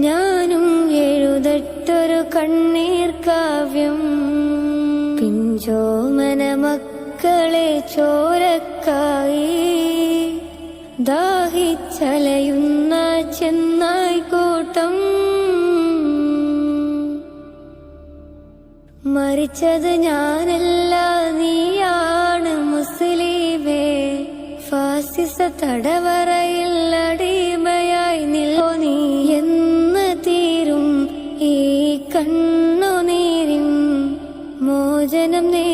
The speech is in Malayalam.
ഞാനും എഴുതട്ടൊരു കണ്ണീർ കാവ്യം. പിഞ്ചോമന മക്കളെ ചോരക്കായി. ദാഹിച്ചലയുന്ന ചെന്നായി കൂട്ടം. മരിച്ചത് ഞാനല്ല നീയാണ് മുസ്ലിമേ. ഫാസിസ തടവറയിൽ കണ്ണുനീരിൻ മോചനം നേ